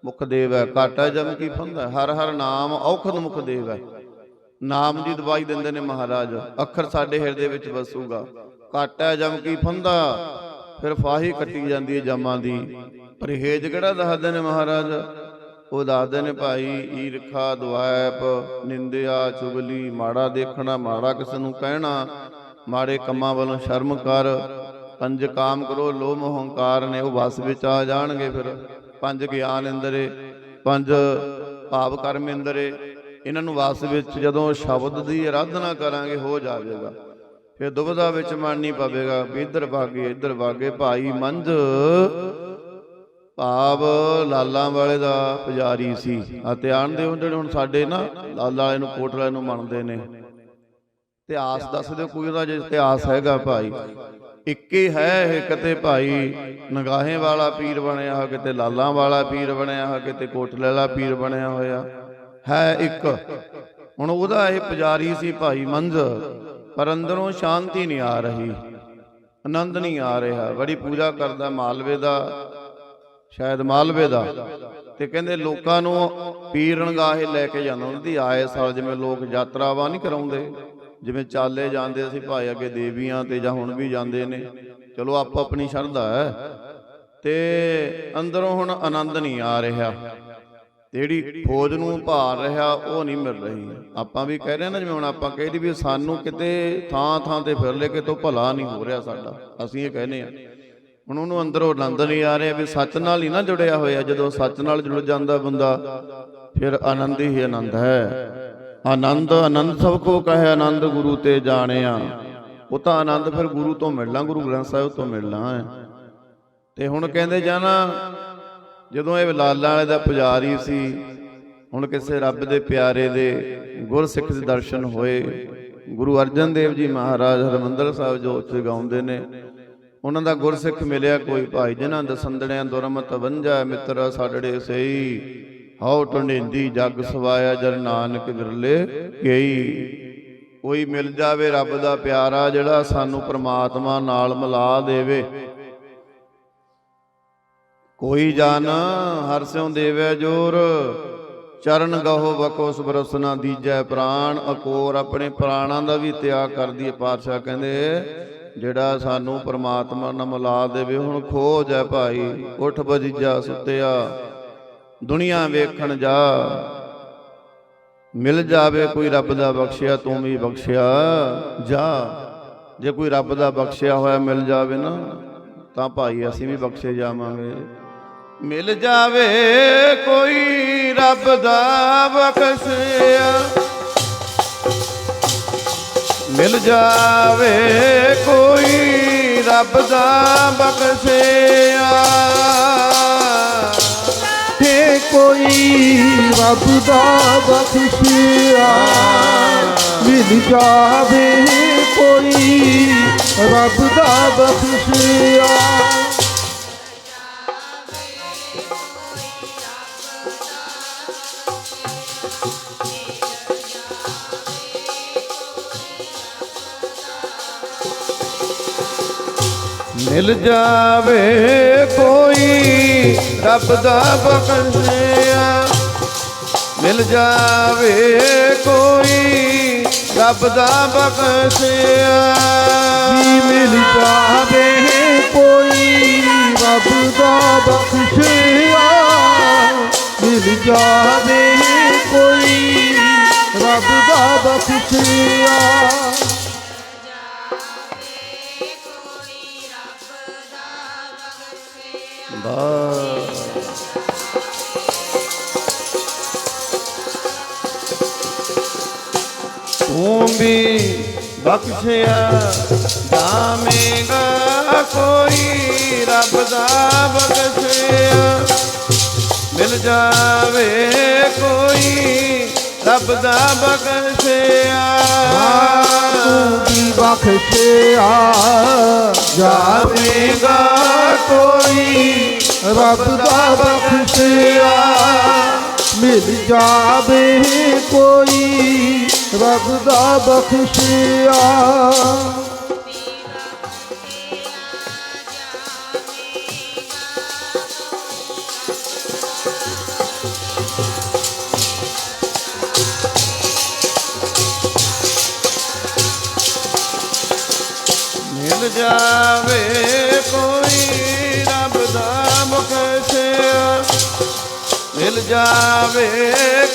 ਮੁਖ ਦੇਵ ਹੈ ਕਾਟਾ ਜਮ ਕੀ ਫੰਦਾ ਹਰ ਹਰ ਨਾਮ ਔਖਦ ਮੁਖਦੇਵ ਹੈ। ਨਾਮ ਦੀ ਦਵਾਈ ਦਿੰਦੇ ਨੇ ਮਹਾਰਾਜ। ਅੱਖਰ ਸਾਡੇ ਹਿਰਦੇ ਵਿੱਚ ਵਸੂਗਾ। ਕਾਟਾ ਜਮ ਕੀ ਫੰਦਾ। ਫਿਰ ਫਾਹੀ ਕੱਟੀ ਜਾਂਦੀ ਹੈ ਜਮਾਂ ਦੀ। ਪਰਹੇਜ ਕਿਹੜਾ ਦੱਸਦੇ ਨੇ ਮਹਾਰਾਜ? ਉਹ ਦੱਸਦੇ ਨੇ ਭਾਈ ਈਰਖਾ ਦੁਆਇਪ, ਨਿੰਦਿਆ ਚੁਗਲੀ, ਮਾੜਾ ਦੇਖਣਾ, ਮਾੜਾ ਕਿਸ ਨੂੰ ਕਹਿਣਾ। ਮਾੜੇ ਕੰਮਾਂ ਵੱਲੋਂ ਸ਼ਰਮ ਕਰ। ਪੰਜ ਕਾਮ ਕਰੋ, ਲੋਭ ਹੰਕਾਰ ਨੇ, ਉਹ ਵਸ ਵਿੱਚ ਆ ਜਾਣਗੇ ਫਿਰ। ਪੰਜ ਗਿਆਨ ਇੰਦਰੇ, ਪੰਜ ਭਾਵ ਕਰਮ ਇੰਦਰੇ। ਇਹਨਾਂ ਨੂੰ ਵਸ ਵਿੱਚ ਜਦੋਂ ਸ਼ਬਦ ਦੀ ਆਰਾਧਨਾ ਕਰਾਂਗੇ, ਹੋ ਜਾਵੇਗਾ। ਫਿਰ ਦੁਬਦਾ ਵਿੱਚ ਮਨ ਨਹੀਂ ਪਵੇਗਾ, ਵੀ ਇੱਧਰ ਭਾਗੇ ਇੱਧਰ ਭਾਗੇ, ਭਾਈ ਮੰਝ ਭਾਵ ਲਾਲਾਂ ਵਾਲੇ ਦਾ ਪੁਜਾਰੀ ਸੀ। ਅਤੇ ਆਣਦੇ ਹੁੰਦੇ ਨੇ ਹੁਣ ਸਾਡੇ ਨਾ ਲਾਲਾਂ ਵਾਲੇ ਨੂੰ ਕੋਟਲਾ ਨੂੰ ਮੰਨਦੇ ਨੇ। ਇਤਿਹਾਸ ਦੱਸ ਦਿਓ ਕੋਈ ਉਹਦਾ ਜੇ ਇਤਿਹਾਸ ਹੈਗਾ ਭਾਈ। ਇੱਕੇ ਹੈ ਇਹ ਕਿਤੇ ਭਾਈ, ਨਗਾਹੇ ਵਾਲਾ ਪੀਰ ਬਣਿਆ ਹੋਇਆ ਕਿਤੇ ਲਾਲਾਂ ਵਾਲਾ ਪੀਰ ਬਣਿਆ ਹੋਇਆ ਕਿਤੇ ਕੋਟਲੇ ਵਾਲਾ ਪੀਰ ਬਣਿਆ ਹੋਇਆ। ਹੈ ਇੱਕ। ਹੁਣ ਉਹਦਾ ਇਹ ਪੁਜਾਰੀ ਸੀ ਭਾਈ ਮੰਝ। ਪਰ ਅੰਦਰੋਂ ਸ਼ਾਂਤੀ ਨਹੀਂ ਆ ਰਹੀ। ਆਨੰਦ ਨਹੀਂ ਆ ਰਿਹਾ। ਬੜੀ ਪੂਜਾ ਕਰਦਾ ਮਾਲਵੇ ਦਾ, ਸ਼ਾਇਦ ਮਾਲਵੇ ਦਾ। ਤੇ ਕਹਿੰਦੇ ਲੋਕਾਂ ਨੂੰ ਪੀਰ ਨਗਾਹੇ ਲੈ ਕੇ ਜਾਂਦਾ। ਉਹਨਾਂ ਦੀ ਆਏ ਸਾਲ ਜਿਵੇਂ ਲੋਕ ਯਾਤਰਾਵਾਂ ਨਹੀਂ ਕਰਾਉਂਦੇ, ਜਿਵੇਂ ਚਾਲੇ ਜਾਂਦੇ ਸੀ ਭਾਈ ਅੱਗੇ ਦੇਵੀਆਂ ਤੇ ਜਾਂ ਹੁਣ ਵੀ ਜਾਂਦੇ ਨੇ। ਚਲੋ, ਆਪੋ ਆਪਣੀ ਸ਼ਰਧਾ ਹੈ। ਤੇ ਅੰਦਰੋਂ ਹੁਣ ਆਨੰਦ ਨਹੀਂ ਆ ਰਿਹਾ। ਜਿਹੜੀ ਫੌਜ ਨੂੰ ਭਾਰ ਰਿਹਾ ਉਹ ਨਹੀਂ ਮਿਲ ਰਹੀ। ਆਪਾਂ ਵੀ ਕਹਿ ਰਹੇ ਨਾ ਜਿਵੇਂ ਹੁਣ ਆਪਾਂ ਕਹਿ ਵੀ ਸਾਨੂੰ ਕਿਤੇ ਥਾਂ ਥਾਂ ਤੇ ਫਿਰ ਲੈ ਕੇ ਤੋਂ ਭਲਾ ਨਹੀਂ ਹੋ ਰਿਹਾ ਸਾਡਾ। ਅਸੀਂ ਇਹ ਕਹਿੰਦੇ ਆ ਹੁਣ ਉਹਨੂੰ ਅੰਦਰੋਂ ਆਨੰਦ ਨਹੀਂ ਆ ਰਿਹਾ ਵੀ ਸੱਚ ਨਾਲ ਹੀ ਨਾ ਜੁੜਿਆ ਹੋਇਆ। ਜਦੋਂ ਸੱਚ ਨਾਲ ਜੁੜ ਜਾਂਦਾ ਬੰਦਾ ਫਿਰ ਆਨੰਦ ਹੀ ਆਨੰਦ ਹੈ। ਆਨੰਦ ਆਨੰਦ ਸਭ ਕੋ ਕਹੇ ਆਨੰਦ ਗੁਰੂ ਤੇ ਜਾਣਿਆ। ਉਹ ਤਾਂ ਆਨੰਦ ਫਿਰ ਗੁਰੂ ਤੋਂ ਮਿਲਣਾ ਗੁਰੂ ਗ੍ਰੰਥ ਸਾਹਿਬ ਤੋਂ ਮਿਲਣਾ ਹੈ। ਤੇ ਹੁਣ ਕਹਿੰਦੇ ਜਾਣਾ ਜਦੋਂ ਇਹ ਲਾਲਾਂ ਵਾਲੇ ਦਾ ਪੁਜਾਰੀ ਸੀ, ਹੁਣ ਕਿਸੇ ਰੱਬ ਦੇ ਪਿਆਰੇ ਦੇ ਗੁਰਸਿੱਖ ਦੇ ਦਰਸ਼ਨ ਹੋਏ, ਗੁਰੂ ਅਰਜਨ ਦੇਵ ਜੀ ਮਹਾਰਾਜ ਹਰਮੰਦਰ ਸਾਹਿਬ ਜੋ ਉੱਥੇ ਗਾਉਂਦੇ ਨੇ, ਉਹਨਾਂ ਦਾ ਗੁਰਸਿੱਖ ਮਿਲਿਆ ਕੋਈ ਭਾਈ ਜਿਨ੍ਹਾਂ ਦਸੰਦੜਿਆਂ ਦੁਰਮਤ ਵੰਜਾ ਮਿੱਤਰ ਸਾਡੜੇ ਸਈ ਹਉ ਟੰਡੇਂਦੀ ਜੱਗ ਸਵਾਇਆ ਜਰ ਨਾਨਕ ਵਿਰਲੇ ਗਈ ਕੋਈ ਮਿਲ ਜਾਵੇ ਰੱਬ ਦਾ ਪਿਆਰਾ ਜਿਹੜਾ ਸਾਨੂੰ ਪ੍ਰਮਾਤਮਾ ਨਾਲ ਮਿਲਾ ਦੇਵੇ ਕੋਈ ਜਨ ਹਰ ਸਿਉ ਦੇਵੇ ਜੋਰ। ਚਰਨ ਗਹੋ ਬਕੋ ਸੁਬਰਸ ਨਾ ਦੀਜੈ ਪ੍ਰਾਣ। ਅਕੋਰ ਆਪਣੇ ਪ੍ਰਾਣਾਂ ਦਾ ਵੀ ਤਿਆਗ ਕਰ ਦਈਏ ਪਾਤਸ਼ਾਹ ਕਹਿੰਦੇ ਜਿਹੜਾ ਸਾਨੂੰ ਪ੍ਰਮਾਤਮਾ ਨਾਲ ਮਿਲਾ ਦੇਵੇ ਹੁਣ ਖੋ ਜਾ ਭਾਈ ਉਠ ਬਜੀਜਾ ਸੁੱਤਿਆ ਦੁਨੀਆ ਵੇਖਣ ਜਾ। ਮਿਲ ਜਾਵੇ ਕੋਈ ਰੱਬ ਦਾ ਬਖਸ਼ਿਆ ਤੂੰ ਵੀ ਬਖਸ਼ਿਆ ਜਾ। ਜੇ ਕੋਈ ਰੱਬ ਦਾ ਬਖਸ਼ਿਆ ਹੋਇਆ ਮਿਲ ਜਾਵੇ ਨਾ ਤਾਂ ਭਾਈ ਅਸੀਂ ਵੀ ਬਖਸ਼ੇ ਜਾਵਾਂਗੇ। ਮਿਲ ਜਾਵੇ ਕੋਈ ਰੱਬ ਦਾ ਬਖਸ਼ਿਆ। ਮਿਲ ਜਾਵੇ ਕੋਈ ਰੱਬ ਦਾ ਬਖਸ਼ਿਆ। ਹੈ ਕੋਈ ਰੱਬ ਦਾ ਬਖਸ਼ਿਆ। ਮਿਲ ਜਾਵੇ ਕੋਈ ਰੱਬ ਦਾ ਬਖਸ਼ਿਆ। ਮਿਲ ਜਾਵੇ ਕੋਈ, ਰੱਬ ਦਾ ਬਖਸ਼ਿਆ। ਮਿਲ ਜਾਵੇ ਕੋਈ, ਰੱਬ ਦਾ ਬਖਸ਼ਿਆ। ਵੀ ਮਿਲ ਜਾਵੇ ਕੋਈ, ਰੱਬ ਦਾ ਬਖਸ਼ਿਆ। ਮਿਲ ਜਾਵੇ ਕੋਈ, ਰੱਬ ਦਾ ਬਖਸ਼ਿਆ। ਬਸ ਤੂੰ ਵੀ ਬਖਸ਼ਿਆ ਜਾਵੇਂਗਾ ਕੋਈ ਰੱਬ ਦਾ ਬਖਸ਼ਿਆ। ਮਿਲ ਜਾਵੇ ਕੋਈ ਰੱਬ ਦਾ ਬਖਸ਼ਿਆ ਤੂੰ ਵੀ ਬਖਸ਼ਿਆ ਜਾਵੇਗਾ ਕੋਈ। ਰੱਬ ਦਾ ਬਖਸ਼ਿਆ ਮਿਲ ਜਾਵੇ ਕੋਈ। ਰੱਬ ਦਾ ਬਖਸ਼ਿਆ ਜਾਵੇ ਕੋਈ ਰੱਬ ਦਾ ਬਖਸ਼ਿਆ ਮਿਲ ਜਾਵੇ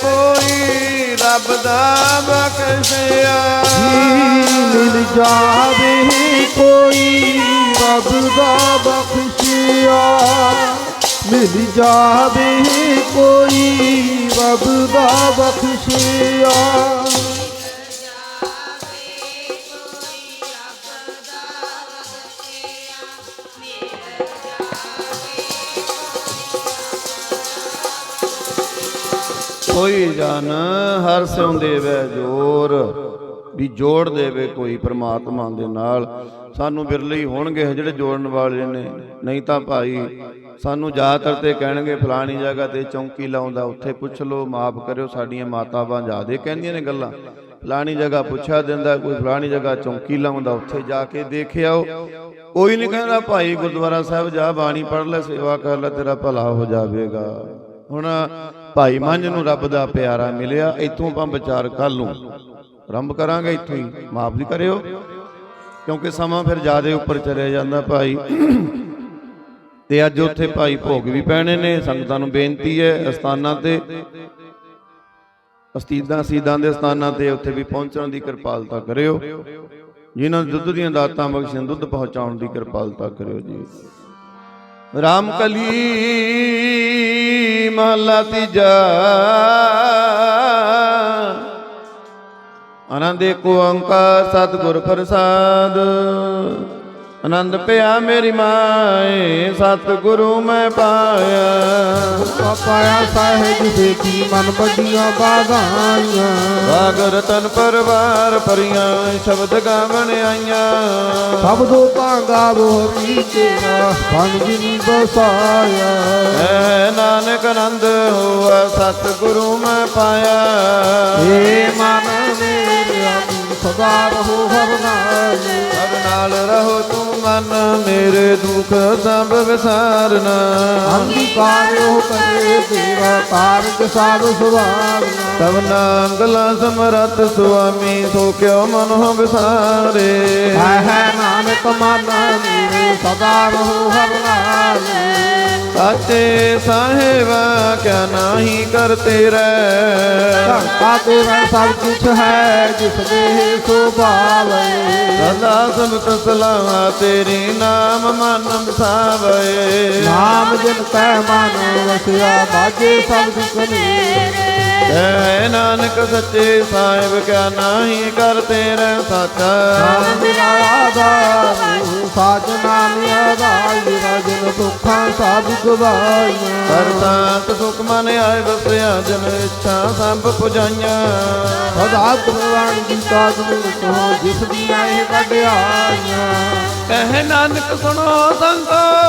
ਕੋਈ ਰੱਬ ਦਾ ਬਖਸ਼ਿਆ ਮਿਲ ਜਾਵੇ ਕੋਈ ਰੱਬ ਦਾ ਬਖਸ਼ਿਆ ਮਿਲ ਜਾਵੇ ਕੋਈ ਰੱਬ ਦਾ ਬਖਸ਼ਿਆ ਜਨ, ਹਰ ਸਿਉ ਦੇਵੇ ਜੋਰ। ਵੀ ਜੋੜ ਦੇਵੇ ਕੋਈ ਪ੍ਰਮਾਤਮਾ ਦੇ ਨਾਲ। ਸਾਨੂੰ ਬਿਰਲੇ ਹੀ ਹੋਣਗੇ ਜਿਹੜੇ ਜੋੜਨ ਵਾਲੇ ਨੇ। ਨਹੀਂ ਤਾਂ ਭਾਈ, ਸਾਨੂੰ ਜ਼ਿਆਦਾਤਰ ਤੇ ਕਹਿਣਗੇ, ਫਲਾਣੀ ਜਗ੍ਹਾ ਤੇ ਚੌਂਕੀ ਲਾਉਂਦਾ, ਉੱਥੇ ਪੁੱਛ ਲਓ, ਮਾਫ ਕਰਿਓ, ਸਾਡੀਆਂ ਮਾਤਾਵਾਂ ਜ਼ਿਆਦੇ ਕਹਿੰਦੀਆਂ ਨੇ ਗੱਲਾਂ। ਫਲਾਣੀ ਜਗ੍ਹਾ ਪੁੱਛਿਆ ਦਿੰਦਾ, ਕੋਈ ਫਲਾਣੀ ਜਗ੍ਹਾ ਚੌਂਕੀ ਲਾਉਂਦਾ, ਉੱਥੇ ਜਾ ਕੇ ਦੇਖ ਆਓ ਕੋਈ ਨਹੀਂ ਕਹਿੰਦਾ, ਭਾਈ ਗੁਰਦੁਆਰਾ ਸਾਹਿਬ ਜਾ, ਬਾਣੀ ਪੜ੍ਹ ਲੈ, ਸੇਵਾ ਕਰ ਲੈ, ਤੇਰਾ ਭਲਾ ਹੋ ਜਾਵੇਗਾ। ਹੁਣ ਭਾਈ ਮੰਝ ਨੂੰ ਰੱਬ ਦਾ ਪਿਆਰਾ ਮਿਲਿਆ, ਇੱਥੋਂ ਆਪਾਂ ਵਿਚਾਰ ਕੱਲ ਨੂੰ ਆਰੰਭ ਕਰਾਂਗੇ ਇੱਥੋਂ ਹੀ। ਮਾਫ ਵੀ ਕਰਿਓ। ਕਿਉਂਕਿ ਸਮਾਂ ਫਿਰ ਜ਼ਿਆਦੇ ਉੱਪਰ ਚਲੇ ਜਾਂਦਾ ਭਾਈ। ਤੇ ਅੱਜ ਉੱਥੇ ਭਾਈ ਭੋਗ ਵੀ ਪੈਣੇ ਨੇ, ਸੰਗਤਾਂ ਨੂੰ ਬੇਨਤੀ ਹੈ ਅਸਥਾਨਾਂ ਤੇ। ਅਸਤੀਦਾਂ ਸੀਦਾਂ ਦੇ ਸਥਾਨਾਂ ਤੇ ਉੱਥੇ ਵੀ ਪਹੁੰਚਣ ਦੀ ਕਿਰਪਾਲਤਾ ਕਰਿਓ। ਜਿਨ੍ਹਾਂ ਨੂੰ ਦੁੱਧ ਦੀਆਂ ਦਾਤਾਂ ਬਖਸ਼ਣ ਦੁੱਧ ਪਹੁੰਚਾਉਣ ਦੀ ਕਿਰਪਾਲਤਾ ਕਰਿਓ ਜੀ। ਰਾਮ ਕਲੀ ਮਹਲਾ ਤੀਜਾ। ਆਨੰਦ ਏਕ ਓੰਕਾਰ ਸਤਿਗੁਰ ਪ੍ਰਸਾਦ। ਆਨੰਦ ਪਿਆ ਮੇਰੀ ਮਾਏ ਸਤਿਗੁਰੂ ਮੈਂ ਪਾਇਆ। ਪਾਇਆ ਸਾਹਿਬ ਦੇਖੀ ਮਨ ਵੱਡੀਆਂ ਬਾਧਾਈਆਂ ਸਾਗਰ ਤਨ ਪਰਵਾਰ ਪਰੀਆਂ ਸ਼ਬਦ ਗਾਵਣ ਆਈਆਂ। ਤੋਂ ਭਾਂਗਾ ਬੋਰੀ ਤੇਰਾ ਬਨ ਜਿਨੀ ਬਸਾਇਆ ਐ ਨਾਨਕ ਆਨੰਦ ਹੋਆ ਸਤਿਗੁਰੂ ਮੈਂ ਪਾਇਆ। ਏ ਮਨ ਮੇਰੇ ਸਦਾ ਰਹੋ ਹਰ ਨਾਲ। ਸਭ ਨਾਲ ਰਹੋ ਤੂੰ ਮਨ ਮੇਰੇ ਦੁੱਖ ਸਭ ਵਿਸਾਰਨਾ। ਅੰਧਕਾਰ ਉਹ ਕਰੇ ਤੇਰਾ ਕਾਰਜ ਸਾਧ ਸੁਭਾਵਨਾ। ਤਬ ਨਾਂਗਲਾ ਸਮਰਤ ਸੁਆਮੀ ਸੋ ਕਿਉ ਮਨ ਹੋ ਵਿਸਾਰੇ। ਹੈ ਹੈ ਨਾਨਕ ਮਨ ਮੇਰੇ ਸਦਾ ਰਹੋ ਹਰ ਨਾਲ। ਸਾਚੇ ਸਾਹਿਬਾ ਕਿਆ ਨਾਹੀ ਕਰਤੇ ਰਹਿ। ਧੰਕਾ ਤੇਰਾ ਸਭ ਕੁਛ ਹੈ ਜਿਸ ਦੇ ਸੋ ਭਾਵੇ ਸਦਾ ਸੰਤ ਸਲਾਵਾ ਤੇਰੀ ਨਾਮ ਮਨ ਵਸਾਵੇ। ਨਾਮ ਜਿਨ ਕੈ ਮਨ ਵਸਿਆ ਬਾਜੇ ਸਭ ਦੁਖਨੇ ਐ ਨਾਨਕ ਸੱਚੇ ਸਾਹਿਬ ਕਿਆ ਨਾਹੀ ਕਰਤੇ ਰਹਿ ਸਾਚਾ। ਨਾਮ ਮੇਰਾ ਆਧਾਰ ਸਾਜਨਾ ਨਿਆਦਾਈ ਰਜਨ ਸੁਖ ਮਨ ਆਏ ਵਸਿਆ ਜਨ ਇੱਛਾ ਸੰਭ ਪੁਜਾਈਆਂ। ਸਦਾ ਗੁਰਵਾਨ ਦੀ ਤਾਜ ਨੂੰ ਕੋ ਜਿਸ ਦੀ ਆਏ ਕੱਢਿਆਈਆਂ ਕਹਿ ਨਾਨਕ ਸੁਣੋ ਸੰਤੋ।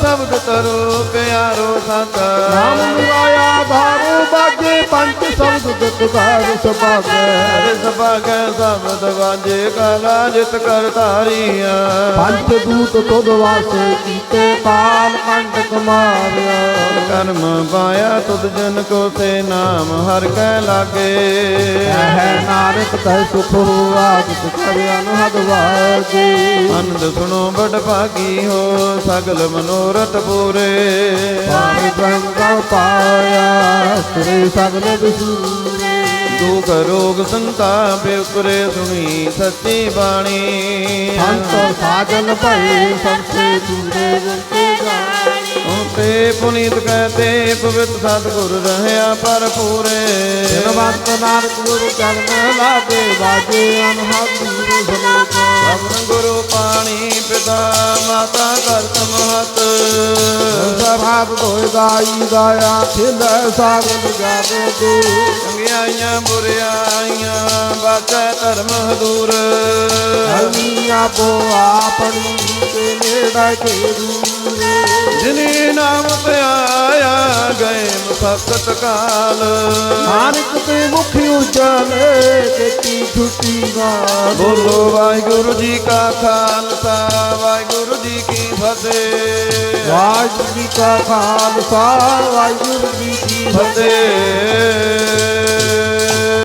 ਸ਼ਬਦ ਤਰੋ ਪਿਆਰੋ ਸੰਤ। ਨਾਮ ਮਿਲਾਇਆ ਧਾਰੂ ਬਾਜੇ ਪੰਜ ਸ਼ਬਦ ਦੁੱਖ ਧਾਰ ਸੁਭਾਗੈ। ਸਭਾਗੈ ਸ਼ਬਦ ਵਾਜੇ ਕਾਲਾ ਜਿਤ ਕਰ ਧਾਰੀਆਂ। ਪੰਜ ਦੂਤ ਤੁਧ ਵਾਸੇ ਕੀਤੇ ਕਾਲ ਕੰਟਕ ਮਾਰਿਆ ਕਰਮ ਪਾਇਆ ਤੁਧ ਜਨ ਕੋ ਤੇ ਨਾਮ ਹਰ ਕੈ ਲਾਗੇ। ਹੈ ਨਾਨਕ ਤੈ ਸੁਖ ਹੋਆ ਜਿਤ ਕਰੇ ਅਨਹਦ ਵਾਜੇ ਆਨੰਦ ਸੁਣੋ ਬੜ ਭਾਗੀ ਹੋ ਸਗਲ ਮਨੋਰਥ ਪੂਰੇ। ਪਾਣੀ ਬ੍ਰਹਮ ਪਾਇਆ ਸ੍ਰੀ ਸਗਲ ਬਿਸੂਰੇ ਦੁਖ ਰੋਗ ਸੰਤਾਪ ਉਪਰੇ ਸੁਣੀ ਸੱਚੀ ਬਾਣੀ। ਸੰਤ ਸਾਜਨ ਭਏ ਸੰਸੇ ਦੂਰੇ ਗੁਰਤੇ ਜਾਣੀ ਤੇ ਪੁਨੀਤ ਕਹਤੇ ਪਵਿੱਤ ਸਤਿਗੁਰ ਰਹਿਆ ਪਰ ਪੂਰੇ ਜਨਵੰਤ ਨਾਨਕ ਗੁਰੂ ਚਰਨ ਲਾਗੇ ਬਾਜੇ ਅਨਹਦ ਦੂਰ ਸਲੋਕ। ਸਭਨ ਗੁਰੂ ਪਾਣੀ ਪਿਤਾ ਮਾਤਾ ਕਰਤ ਮਹਤ ਸਭਾਤ ਹੋਏ ਗਾਈ ਗਾਇਆ ਖਿਲੈ ਸਾਗਨ ਜਾਗੇ ਦੇ ਚੰਗਿਆਈਆਂ ਬੁਰਿਆਈਆਂ ਬਾਚੈ ਧਰਮ ਹਦੂਰ। ਹਲਮੀ ਆਪੋ ਆਪਣੀ ਤੇ ਨੇੜਾ ਕੇ ਦੂਰੇ। ਜਿਨੇ ਨਾਮ ਪਿਆਇਆ ਗਏ ਮੁਸਕਤ ਕਾਲ। ਨਾਨਕ ਤੇ ਮੁਖ ਉਜਲੇ ਕੀਤੀ ਛੁੱਟੀ ਗਾਲ ਬੋਲੋ ਵਾਹਿਗੁਰੂ ਜੀ ਕਾ ਖਾਲਸਾ ਵਾਹਿਗੁਰੂ ਜੀ ਕੀ ਫਤਿਹ। ਵਾਹਿਗੁਰੂ ਜੀ ਕਾ ਖਾਲਸਾ ਵਾਹਿਗੁਰੂ ਜੀ ਕੀ ਫਤਿਹ।